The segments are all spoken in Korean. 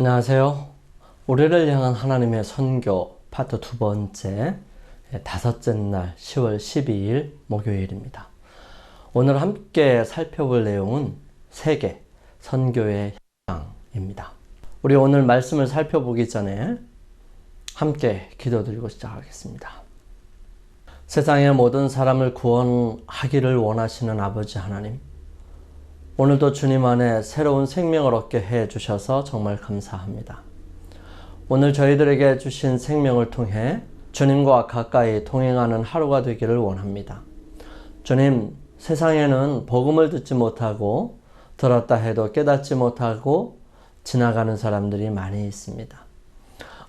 안녕하세요. 우리를 향한 하나님의 선교 파트 두 번째 다섯째 날 10월 12일 목요일입니다. 오늘 함께 살펴볼 내용은 세계 선교의 향입니다. 우리 오늘 말씀을 살펴보기 전에 함께 기도드리고 시작하겠습니다. 세상의 모든 사람을 구원하기를 원하시는 아버지 하나님, 오늘도 주님 안에 새로운 생명을 얻게 해 주셔서 정말 감사합니다. 오늘 저희들에게 주신 생명을 통해 주님과 가까이 동행하는 하루가 되기를 원합니다. 주님, 세상에는 복음을 듣지 못하고 들었다 해도 깨닫지 못하고 지나가는 사람들이 많이 있습니다.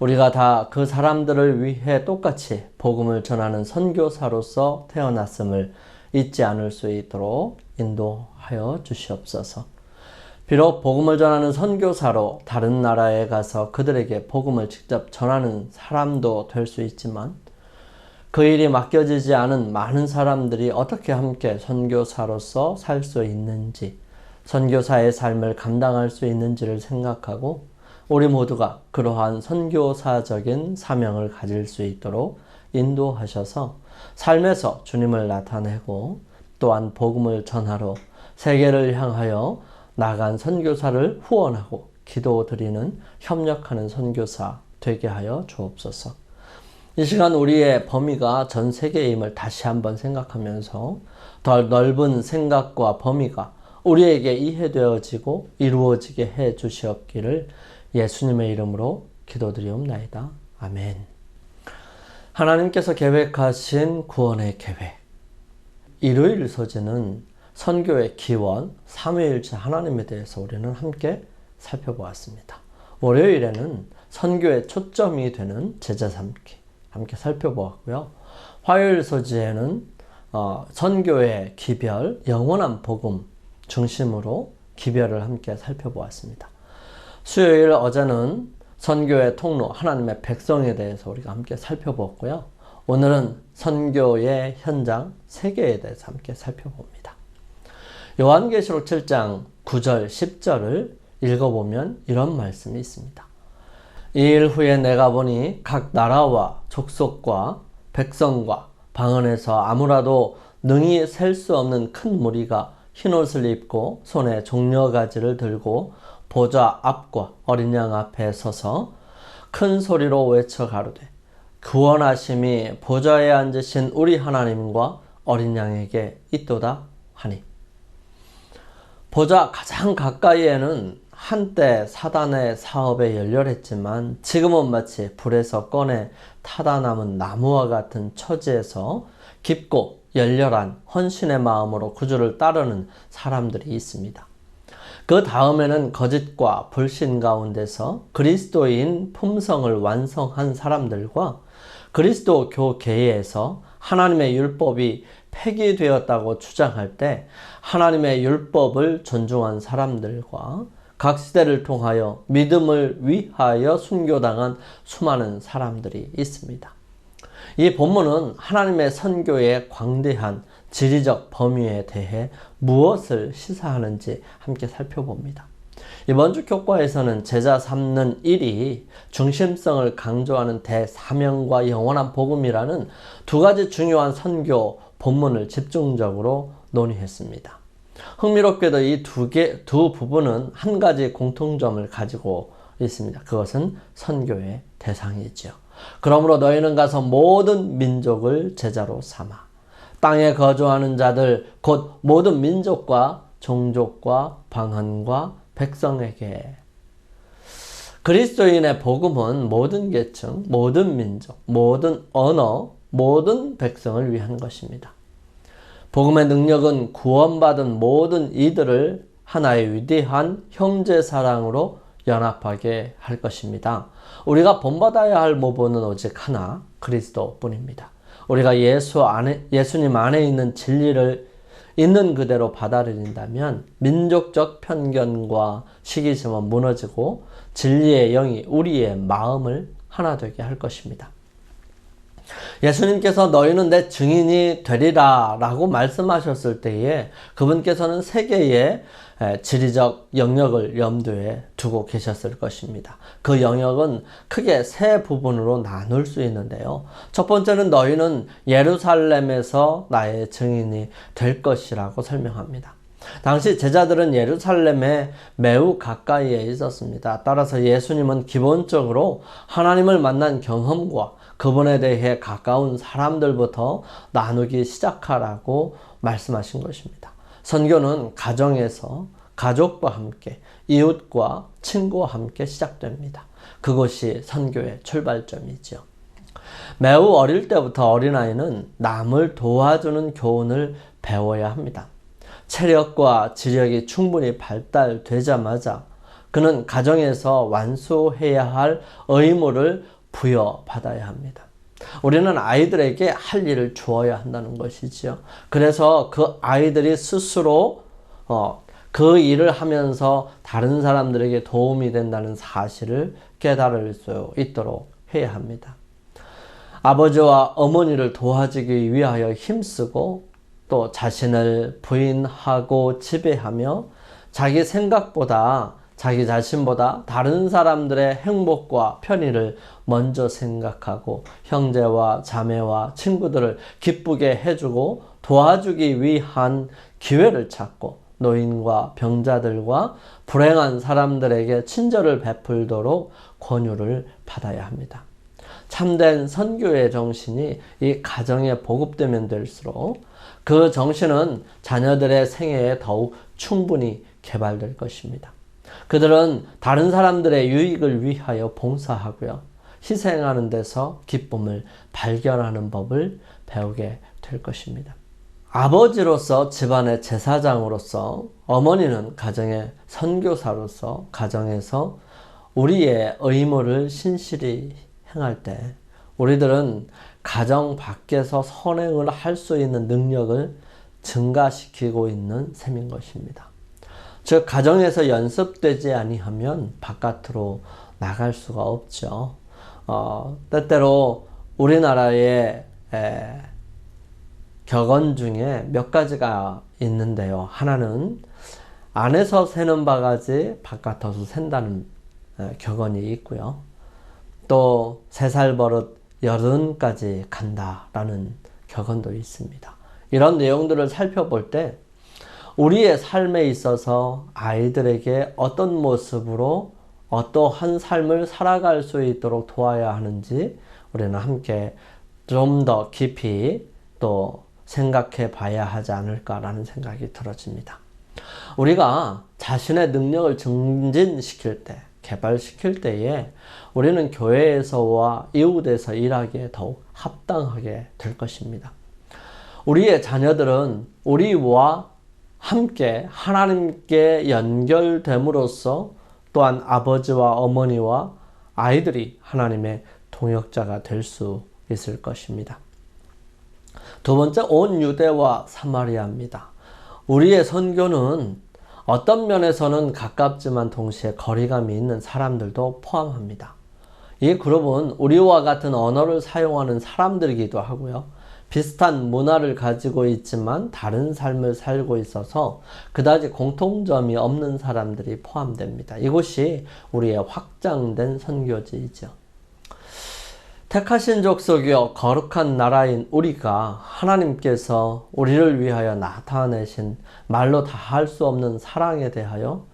우리가 다 그 사람들을 위해 똑같이 복음을 전하는 선교사로서 태어났음을 잊지 않을 수 있도록 인도 하여 주시옵소서. 비록 복음을 전하는 선교사로 다른 나라에 가서 그들에게 복음을 직접 전하는 사람도 될 수 있지만 그 일이 맡겨지지 않은 많은 사람들이 어떻게 함께 선교사로서 살 수 있는지, 선교사의 삶을 감당할 수 있는지를 생각하고 우리 모두가 그러한 선교사적인 사명을 가질 수 있도록 인도하셔서 삶에서 주님을 나타내고 또한 복음을 전하러 세계를 향하여 나간 선교사를 후원하고 기도드리는 협력하는 선교사 되게 하여 주옵소서. 이 시간 우리의 범위가 전 세계임을 다시 한번 생각하면서 더 넓은 생각과 범위가 우리에게 이해되어지고 이루어지게 해 주시옵기를 예수님의 이름으로 기도드리옵나이다. 아멘. 하나님께서 계획하신 구원의 계획. 일요일 소재는 선교의 기원, 삼위일체 하나님에 대해서 우리는 함께 살펴보았습니다. 월요일에는 선교의 초점이 되는 제자 삼기 함께 살펴보았고요. 화요일 소재에는 어, 선교의 기별, 영원한 복음 중심으로 기별을 함께 살펴보았습니다. 수요일 어제는 선교의 통로, 하나님의 백성에 대해서 우리가 함께 살펴보았고요. 오늘은 선교의 현장, 세계에 대해서 함께 살펴봅니다. 요한계시록 7장 9절, 10절을 읽어보면 이런 말씀이 있습니다. 이 일 후에 내가 보니 각 나라와 족속과 백성과 방언에서 아무라도 능히 셀 수 없는 큰 무리가 흰옷을 입고 손에 종려가지를 들고 보좌 앞과 어린 양 앞에 서서 큰 소리로 외쳐 가로되 구원하심이 보좌에 앉으신 우리 하나님과 어린 양에게 있도다 하니 보좌 가장 가까이에는 한때 사단의 사업에 열렬했지만 지금은 마치 불에서 꺼내 타다 남은 나무와 같은 처지에서 깊고 열렬한 헌신의 마음으로 구주를 따르는 사람들이 있습니다. 그 다음에는 거짓과 불신 가운데서 그리스도인 품성을 완성한 사람들과 그리스도 교계에서 하나님의 율법이 폐기되었다고 주장할 때 하나님의 율법을 존중한 사람들과 각 시대를 통하여 믿음을 위하여 순교당한 수많은 사람들이 있습니다. 이 본문은 하나님의 선교의 광대한 지리적 범위에 대해 무엇을 시사하는지 함께 살펴봅니다. 이번 주 교과에서는 제자 삼는 일이 중심성을 강조하는 대사명과 영원한 복음이라는 두 가지 중요한 선교 본문을 집중적으로 논의했습니다. 흥미롭게도 이 두 개, 두 부분은 한 가지 공통점을 가지고 있습니다. 그것은 선교의 대상이죠. 그러므로 너희는 가서 모든 민족을 제자로 삼아 땅에 거주하는 자들 곧 모든 민족과 종족과 방언과 백성에게 그리스도인의 복음은 모든 계층, 모든 민족, 모든 언어, 모든 백성을 위한 것입니다. 복음의 능력은 구원받은 모든 이들을 하나의 위대한 형제 사랑으로 연합하게 할 것입니다. 우리가 본받아야 할 모본은 오직 하나, 그리스도뿐입니다. 우리가 예수 안에, 예수님 안에 있는 진리를 있는 그대로 받아들인다면 민족적 편견과 시기심은 무너지고 진리의 영이 우리의 마음을 하나 되게 할 것입니다. 예수님께서 너희는 내 증인이 되리라 라고 말씀하셨을 때에 그분께서는 세계의 지리적 영역을 염두에 두고 계셨을 것입니다. 그 영역은 크게 세 부분으로 나눌 수 있는데요. 첫 번째는 너희는 예루살렘에서 나의 증인이 될 것이라고 설명합니다. 당시 제자들은 예루살렘에 매우 가까이에 있었습니다. 따라서 예수님은 기본적으로 하나님을 만난 경험과 그분에 대해 가까운 사람들부터 나누기 시작하라고 말씀하신 것입니다. 선교는 가정에서 가족과 함께 이웃과 친구와 함께 시작됩니다. 그것이 선교의 출발점이죠. 매우 어릴 때부터 어린아이는 남을 도와주는 교훈을 배워야 합니다. 체력과 지력이 충분히 발달되자마자 그는 가정에서 완수해야 할 의무를 부여받아야 합니다. 우리는 아이들에게 할 일을 주어야 한다는 것이지요. 그래서 그 아이들이 스스로 어, 그 일을 하면서 다른 사람들에게 도움이 된다는 사실을 깨달을 수 있도록 해야 합니다. 아버지와 어머니를 도와주기 위하여 힘쓰고 또 자신을 부인하고 지배하며 자기 생각보다 자기 자신보다 다른 사람들의 행복과 편의를 먼저 생각하고 형제와 자매와 친구들을 기쁘게 해주고 도와주기 위한 기회를 찾고 노인과 병자들과 불행한 사람들에게 친절을 베풀도록 권유를 받아야 합니다. 참된 선교의 정신이 이 가정에 보급되면 될수록 그 정신은 자녀들의 생애에 더욱 충분히 개발될 것입니다. 그들은 다른 사람들의 유익을 위하여 봉사하고요. 희생하는 데서 기쁨을 발견하는 법을 배우게 될 것입니다. 아버지로서 집안의 제사장으로서 어머니는 가정의 선교사로서 가정에서 우리의 의무를 신실히 행할 때 우리들은 가정 밖에서 선행을 할 수 있는 능력을 증가시키고 있는 셈인 것입니다. 즉 가정에서 연습되지 아니하면 바깥으로 나갈 수가 없죠. 어, 때때로 우리나라의 에, 격언 중에 몇 가지가 있는데요. 하나는 안에서 새는 바가지 바깥에서 샌다는 에, 격언이 있고요. 또 세 살 버릇 여른까지 간다라는 격언도 있습니다. 이런 내용들을 살펴볼 때 우리의 삶에 있어서 아이들에게 어떤 모습으로 어떠한 삶을 살아갈 수 있도록 도와야 하는지 우리는 함께 좀 더 깊이 또 생각해 봐야 하지 않을까라는 생각이 들어집니다. 우리가 자신의 능력을 증진시킬 때, 개발시킬 때에 우리는 교회에서와 이웃에서 일하기에 더욱 합당하게 될 것입니다. 우리의 자녀들은 우리와 함께 하나님께 연결됨으로써 또한 아버지와 어머니와 아이들이 하나님의 동역자가 될 수 있을 것입니다. 두 번째, 온 유대와 사마리아입니다. 우리의 선교는 어떤 면에서는 가깝지만 동시에 거리감이 있는 사람들도 포함합니다. 이 그룹은 우리와 같은 언어를 사용하는 사람들이기도 하고요. 비슷한 문화를 가지고 있지만 다른 삶을 살고 있어서 그다지 공통점이 없는 사람들이 포함됩니다. 이곳이 우리의 확장된 선교지이죠. 택하신 족속이여 거룩한 나라인 우리가 하나님께서 우리를 위하여 나타내신 말로 다 할 수 없는 사랑에 대하여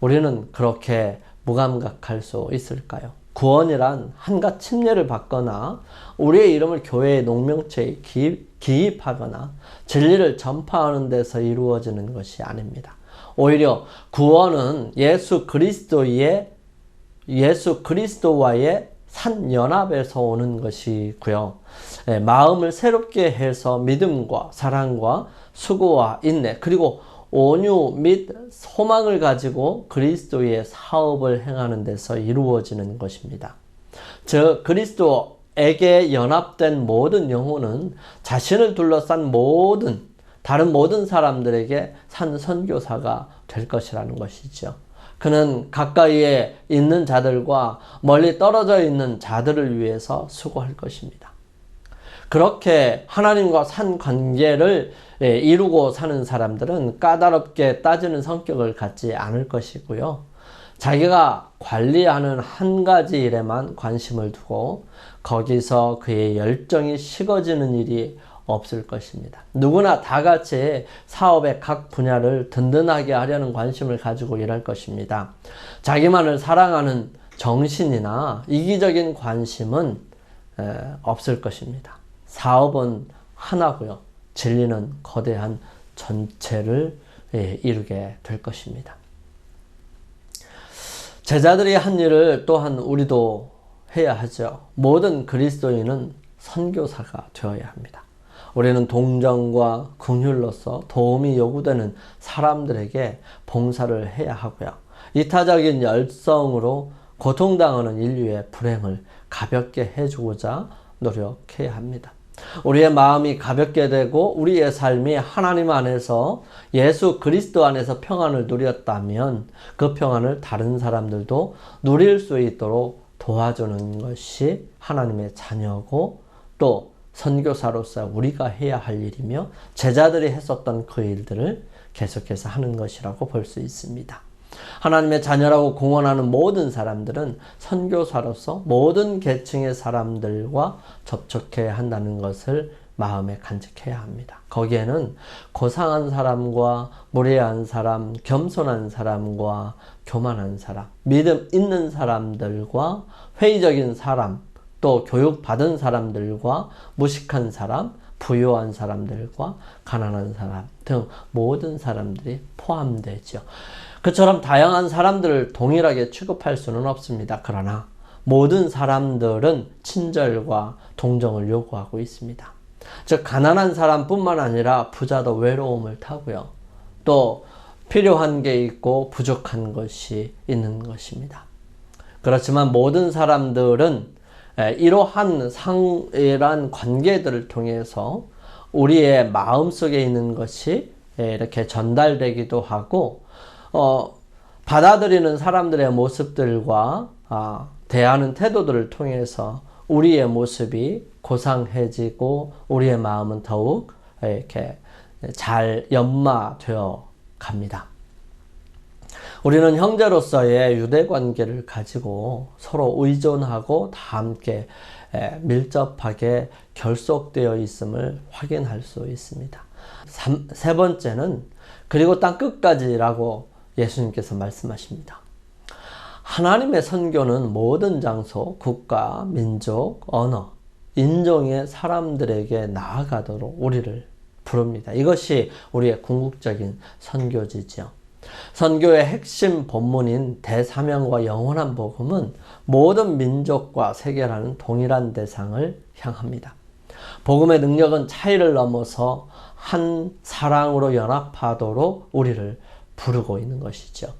우리는 그렇게 무감각할 수 있을까요? 구원이란 한갓 침례를 받거나 우리의 이름을 교회의 농명체에 기입, 하거나 진리를 전파하는 데서 이루어지는 것이 아닙니다. 오히려 구원은 예수 그리스도의 예수 그리스도와의 산 연합에서 오는 것이고요. 예, 마음을 새롭게 해서 믿음과 사랑과 수고와 인내 그리고 온유 및 소망을 가지고 그리스도의 사업을 행하는 데서 이루어지는 것입니다. 즉 그리스도에게 연합된 모든 영혼은 자신을 둘러싼 모든 다른 모든 사람들에게 산 선교사가 될 것이라는 것이죠. 그는 가까이에 있는 자들과 멀리 떨어져 있는 자들을 위해서 수고할 것입니다. 그렇게 하나님과 산 관계를 예, 이루고 사는 사람들은 까다롭게 따지는 성격을 갖지 않을 것이고요. 자기가 관리하는 한 가지 일에만 관심을 두고 거기서 그의 열정이 식어지는 일이 없을 것입니다. 누구나 다 같이 사업의 각 분야를 든든하게 하려는 관심을 가지고 일할 것입니다. 자기만을 사랑하는 정신이나 이기적인 관심은 없을 것입니다. 사업은 하나고요. 진리는 거대한 전체를 예, 이루게 될 것입니다. 제자들이 한 일을 또한 우리도 해야 하죠. 모든 그리스도인은 선교사가 되어야 합니다. 우리는 동정과 긍휼로서 도움이 요구되는 사람들에게 봉사를 해야 하고요. 이타적인 열성으로 고통당하는 인류의 불행을 가볍게 해주고자 노력해야 합니다. 우리의 마음이 가볍게 되고 우리의 삶이 하나님 안에서 예수 그리스도 안에서 평안을 누렸다면 그 평안을 다른 사람들도 누릴 수 있도록 도와주는 것이 하나님의 자녀고 또 선교사로서 우리가 해야 할 일이며 제자들이 했었던 그 일들을 계속해서 하는 것이라고 볼 수 있습니다. 하나님의 자녀라고 공언하는 모든 사람들은 선교사로서 모든 계층의 사람들과 접촉해야 한다는 것을 마음에 간직해야 합니다. 거기에는 고상한 사람과 무례한 사람, 겸손한 사람과 교만한 사람, 믿음 있는 사람들과 회의적인 사람, 또 교육받은 사람들과 무식한 사람, 부유한 사람들과 가난한 사람 등 모든 사람들이 포함되죠. 그처럼 다양한 사람들을 동일하게 취급할 수는 없습니다. 그러나 모든 사람들은 친절과 동정을 요구하고 있습니다. 즉, 가난한 사람뿐만 아니라 부자도 외로움을 타고요. 또 필요한 게 있고 부족한 것이 있는 것입니다. 그렇지만 모든 사람들은 이러한 상이란 관계들을 통해서 우리의 마음 속에 있는 것이 이렇게 전달되기도 하고 어, 받아들이는 사람들의 모습들과 아, 대하는 태도들을 통해서 우리의 모습이 고상해지고 우리의 마음은 더욱 이렇게 잘 연마되어 갑니다. 우리는 형제로서의 유대 관계를 가지고 서로 의존하고 다 함께 밀접하게 결속되어 있음을 확인할 수 있습니다. 세 번째는 그리고 땅 끝까지라고 예수님께서 말씀하십니다. 하나님의 선교는 모든 장소, 국가, 민족, 언어, 인종의 사람들에게 나아가도록 우리를 부릅니다. 이것이 우리의 궁극적인 선교지죠. 선교의 핵심 본문인 대사명과 영원한 복음은 모든 민족과 세계라는 동일한 대상을 향합니다. 복음의 능력은 차이를 넘어서 한 사랑으로 연합하도록 우리를 부르고 있는 것이죠.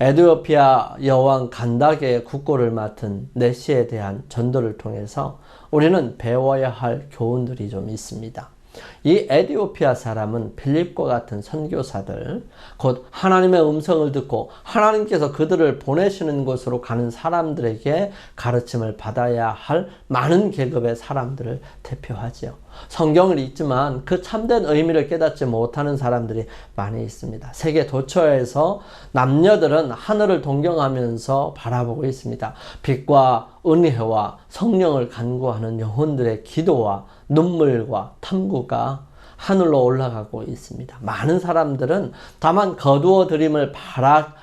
에드오피아 여왕 간다게의 국고를 맡은 네시에 대한 전도를 통해서 우리는 배워야 할 교훈들이 좀 있습니다. 이 에디오피아 사람은 필립과 같은 선교사들, 곧 하나님의 음성을 듣고 하나님께서 그들을 보내시는 곳으로 가는 사람들에게 가르침을 받아야 할 많은 계급의 사람들을 대표하지요. 성경을 읽지만 그 참된 의미를 깨닫지 못하는 사람들이 많이 있습니다. 세계 도처에서 남녀들은 하늘을 동경하면서 바라보고 있습니다. 빛과 은혜와 성령을 간구하는 영혼들의 기도와 눈물과 탐구가 하늘로 올라가고 있습니다. 많은 사람들은 다만 거두어 드림을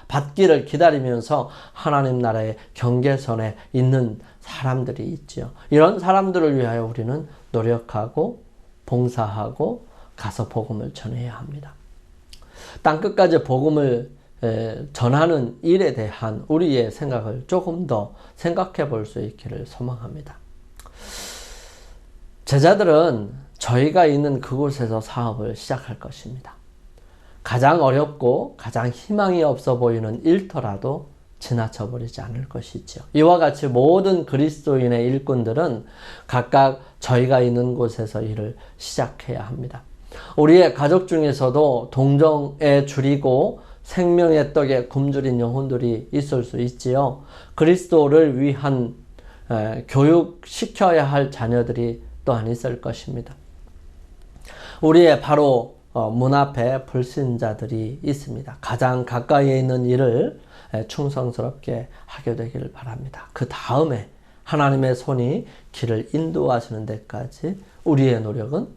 받기를 기다리면서 하나님 나라의 경계선에 있는 사람들이 있죠. 이런 사람들을 위하여 우리는 노력하고 봉사하고 가서 복음을 전해야 합니다. 땅 끝까지 복음을 전하는 일에 대한 우리의 생각을 조금 더 생각해 볼 수 있기를 소망합니다. 제자들은 저희가 있는 그곳에서 사업을 시작할 것입니다. 가장 어렵고 가장 희망이 없어 보이는 일터라도 지나쳐 버리지 않을 것이죠. 이와 같이 모든 그리스도인의 일꾼들은 각각 저희가 있는 곳에서 일을 시작해야 합니다. 우리의 가족 중에서도 동정에 줄이고 생명의 떡에 굶주린 영혼들이 있을 수 있지요. 그리스도를 위한 교육시켜야 할 자녀들이 또한 있을 것입니다. 우리의 바로 어, 문 앞에 불신자들이 있습니다. 가장 가까이에 있는 일을 충성스럽게 하게 되기를 바랍니다. 그 다음에 하나님의 손이 길을 인도하시는 데까지 우리의 노력은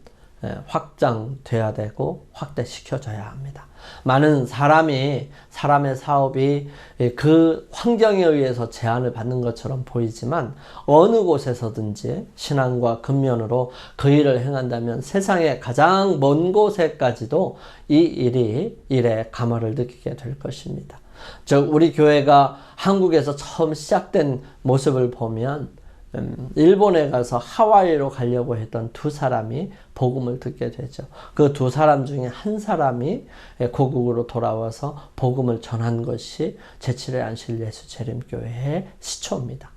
확장돼야 되고 확대시켜져야 합니다. 많은 사람이 사람의 사업이 그 환경에 의해서 제한을 받는 것처럼 보이지만 어느 곳에서든지 신앙과 근면으로 그 일을 행한다면 세상의 가장 먼 곳에까지도 이 일이 일의 감화를 느끼게 될 것입니다. 즉 우리 교회가 한국에서 처음 시작된 모습을 보면 음, 일본에 가서 하와이로 가려고 했던 두 사람이 복음을 듣게 되죠. 그 두 사람 중에 한 사람이 고국으로 돌아와서 복음을 전한 것이 제7회 안실 예수 재림교회의 시초입니다.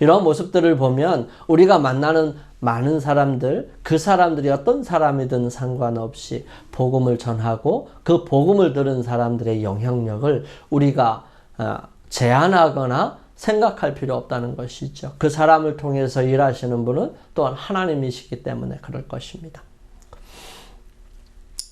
이런 모습들을 보면 우리가 만나는 많은 사람들, 그 사람들이 어떤 사람이든 상관없이 복음을 전하고 그 복음을 들은 사람들의 영향력을 우리가 어, 제한하거나 생각할 필요 없다는 것이죠. 그 사람을 통해서 일하시는 분은 또한 하나님이시기 때문에 그럴 것입니다.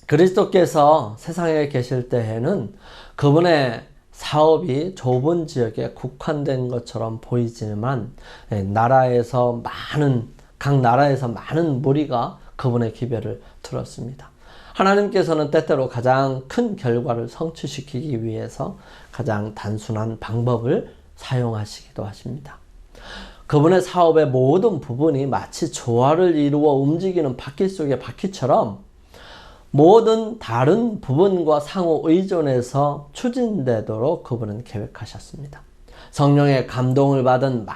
그리스도께서 세상에 계실 때에는 그분의 사업이 좁은 지역에 국한된 것처럼 보이지만 예, 나라에서 많은 각 나라에서 많은 무리가 그분의 기별을 들었습니다. 하나님께서는 때때로 가장 큰 결과를 성취시키기 위해서 가장 단순한 방법을 사용하시기도 하십니다. 그분의 사업의 모든 부분이 마치 조화를 이루어 움직이는 바퀴 속의 바퀴처럼 모든 다른 부분과 상호 의존해서 추진되도록 그분은 계획하셨습니다. 성령의 감동을 받은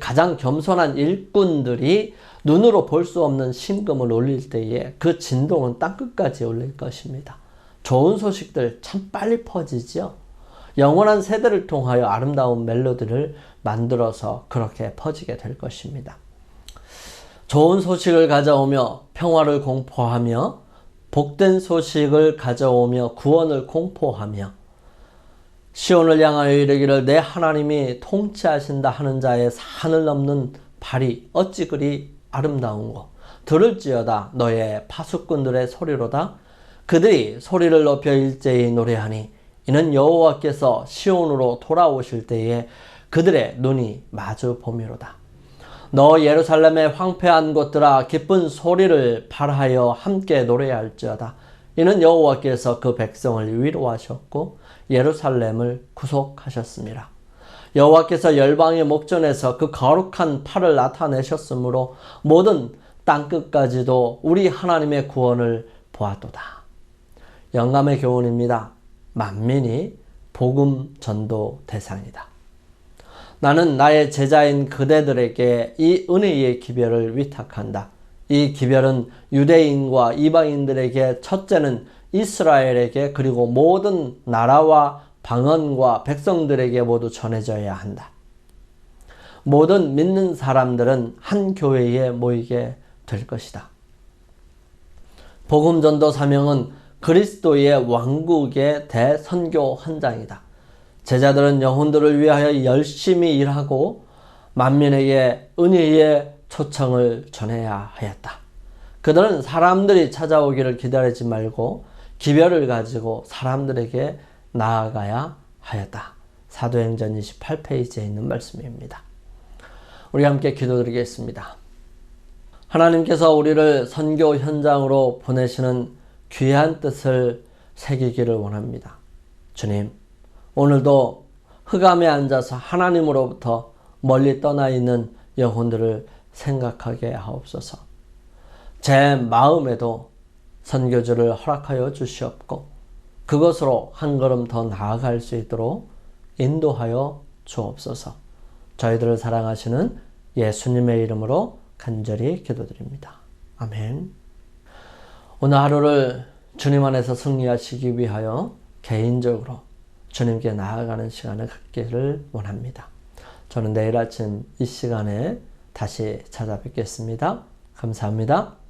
가장 겸손한 일꾼들이 눈으로 볼 수 없는 심금을 올릴 때에 그 진동은 땅끝까지 올릴 것입니다. 좋은 소식들 참 빨리 퍼지죠. 영원한 세대를 통하여 아름다운 멜로디를 만들어서 그렇게 퍼지게 될 것입니다. 좋은 소식을 가져오며 평화를 공포하며 복된 소식을 가져오며 구원을 공포하며 시온을 향하여 이르기를 내 하나님이 통치하신다 하는 자의 산을 넘는 발이 어찌 그리 아름다운고 들을지어다 너의 파수꾼들의 소리로다 그들이 소리를 높여 일제히 노래하니 이는 여호와께서 시온으로 돌아오실 때에 그들의 눈이 마주 보미로다. 너 예루살렘의 황폐한 곳들아 기쁜 소리를 발하여 함께 노래할지어다. 이는 여호와께서 그 백성을 위로하셨고 예루살렘을 구속하셨습니다. 여호와께서 열방의 목전에서 그 거룩한 팔을 나타내셨으므로 모든 땅 끝까지도 우리 하나님의 구원을 보았도다. 영감의 교훈입니다. 만민이 복음 전도 대상이다. 나는 나의 제자인 그대들에게 이 은혜의 기별을 위탁한다. 이 기별은 유대인과 이방인들에게 첫째는 이스라엘에게 그리고 모든 나라와 방언과 백성들에게 모두 전해져야 한다. 모든 믿는 사람들은 한 교회에 모이게 될 것이다. 복음 전도 사명은 그리스도의 왕국의 대선교 헌장이다. 제자들은 영혼들을 위하여 열심히 일하고 만민에게 은혜의 초청을 전해야 하였다. 그들은 사람들이 찾아오기를 기다리지 말고 기별을 가지고 사람들에게 나아가야 하였다. 사도행전 28페이지에 있는 말씀입니다. 우리 함께 기도드리겠습니다. 하나님께서 우리를 선교 현장으로 보내시는 귀한 뜻을 새기기를 원합니다. 주님, 오늘도 흑암에 앉아서 하나님으로부터 멀리 떠나 있는 영혼들을 생각하게 하옵소서. 제 마음에도 선교주를 허락하여 주시옵고 그것으로 한 걸음 더 나아갈 수 있도록 인도하여 주옵소서. 저희들을 사랑하시는 예수님의 이름으로 간절히 기도드립니다. 아멘. 오늘 하루를 주님 안에서 승리하시기 위하여 개인적으로 주님께 나아가는 시간을 갖기를 원합니다. 저는 내일 아침 이 시간에 다시 찾아뵙겠습니다. 감사합니다.